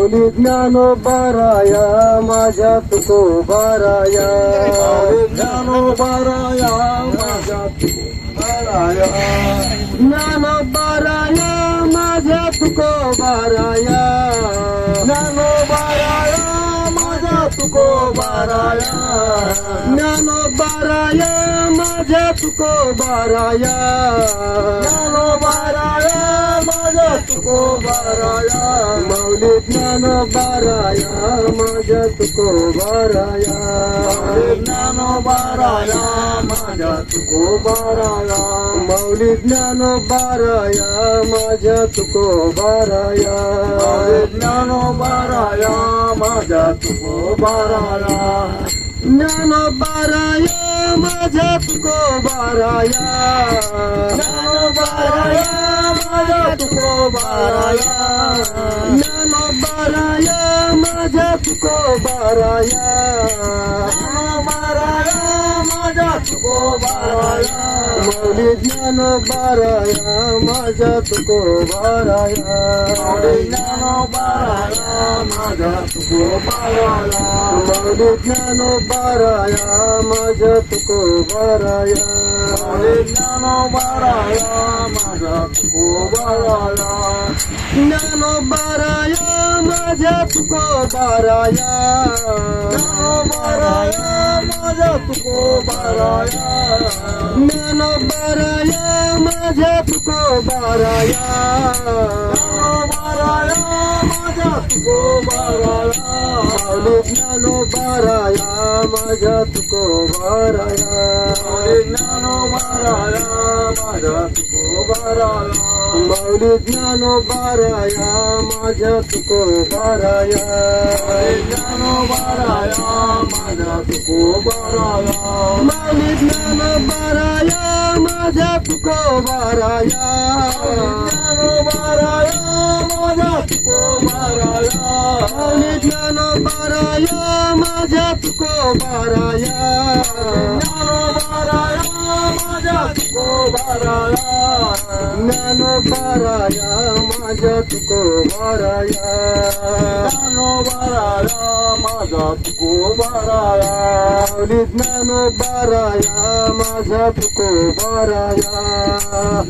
माऊली ज्ञानो बाराया माझ्या तुको बाराया. ज्ञानो बाराया माझ्या बाराया. ज्ञानो बाराया माझ्या तुको बाराया. ज्ञानो बाराया माझ्या तुको बाराया. ज्ञानो बाराया माझ्या तुको बाराया. ज्ञानो बाराया माझ्या तुको बाराया. माऊली ज्ञान बाराया माझ्या तुको बाराया. ज्ञानो बाराया माझ्या तुको बाराया. माऊली ज्ञान बाराया माझ्या तुको बाराया. ज्ञानो बाराया माझ्या तुको बाराया. ज्ञान बाराया माझ्या तुको बाराया। नानो बाराया माझ्या तुको बाराया। नानो बाराया माझ्या तुको बाराया। बाराया माऊली ज्ञान बाराया माझ्या तुको बाराया ज्ञानो बाराया माझ्या तुको बाराया माऊली ज्ञान बाराया माझ्या तुको बाराया ज्ञानो बाराया माझ्या तुको बाराया ज्ञान बाराया माझ्या तुको बाराया मन बाराया माझ्या तुको बाराया। बाराया माझ्या तुको माझ्या तुको बाराया ज्ञानो बाराया माझ्या तुको बाराया माऊली ज्ञान बाराया माझ्या तुको बाराया ज्ञानो बाराया माझ्या तुको बाराया माऊली ज्ञान बाराया माझ्या तुको बाराया ज्ञानो बाराया माझ्या तुको ज्ञान बाराया माझ्या तुको बाराया। ज्ञानो बाराया माझ्या तुको बाराया। ज्ञान बाराया माझ्या तुको बाराया। ज्ञानो बाराया माझा तुको बाराया। ज्ञान बाराया माझ्या तुको बाराया।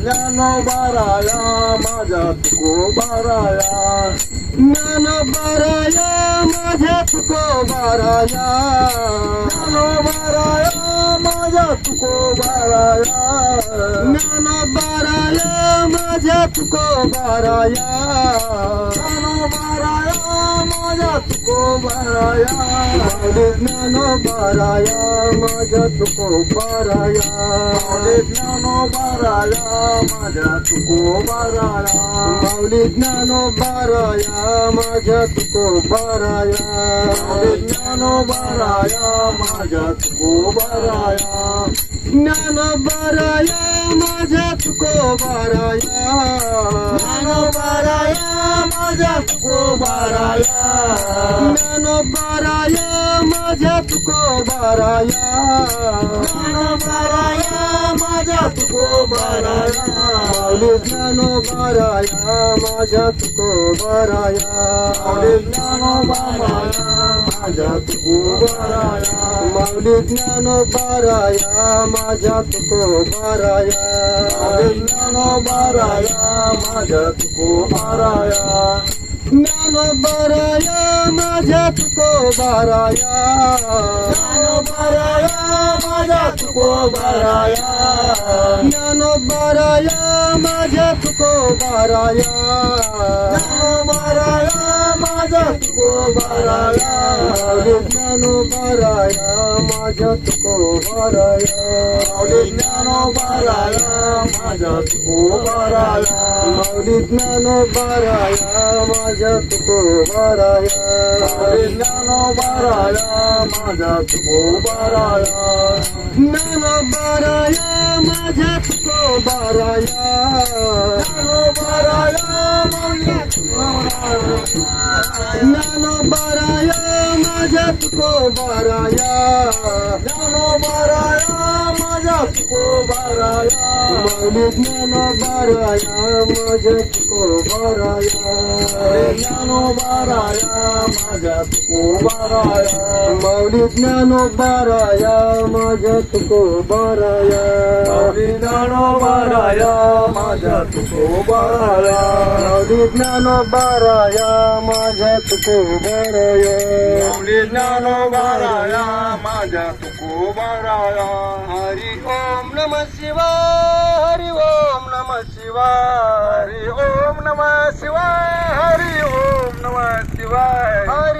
ज्ञानो बाराया माझा तुको बाराया। ज्ञान बाराया तुकोबाराया ज्ञानोबाराया माझ्या तुकोबाराया ज्ञानोबाराया माझ्या तुकोबाराया ज्ञानोबाराया माझा तुको बाराया ज्ञान बाराया माझ्या तुको बाराया ज्ञानो बाराया माझा तुको बाराया माऊली ज्ञान बाराया माझ्या तुको बाराया ज्ञानो बाराया माझा तुको बाराया ज्ञान बाराया माझ्या तुको बाराया बाराया माझा तुको बाराया ज्ञान बाराया माझ्या तुको बाराया ज्ञानो बाराया माझा तुको बाराया ज्ञान बाराया माझ्या तुको बाराया ज्ञानो बाराया माझा तुको बाराया माऊली ज्ञान बाराया माझ्या तुको बाराया ज्ञानो बाराया माझा तुको बाराया बाराया माझ्या तुको बाराया. ज्ञानो बाराया माझा तुको बाराया. बाराया माझ्या तुको बाराया. ज्ञानो बाराया माझा तुको बाराया माऊली ज्ञान बाराया माझ्या तुको बाराया ज्ञानो बाराया माझा तुको बाराया माऊली ज्ञान बाराया माझ्या तुको बाराया ज्ञानो बाराया माझा तुको बाराया ज्ञान बाराया माझ्या तुको बाराया माझ्या तुकोबाराया ज्ञानोबाराया माझ्या तुकोबाराया माऊली ज्ञानोबाराया माझ्या तुकोबाराया ज्ञानोबाराया माझ्या तुकोबाराया माऊली ज्ञानोबाराया माझ्या तुकोबाराया माऊली ज्ञानोबाराया माझ्या तुकोबाराया माऊली ज्ञानोबाराया माझ्या तुकोबाराया माऊली ज्ञानोबाराया माझ्या तुकोबाराया हरी ओम नम शिवाय हरि ओम नम शिवाय हरि ओम नमः शिवाय हरी ओम नमः शिवाय। हरि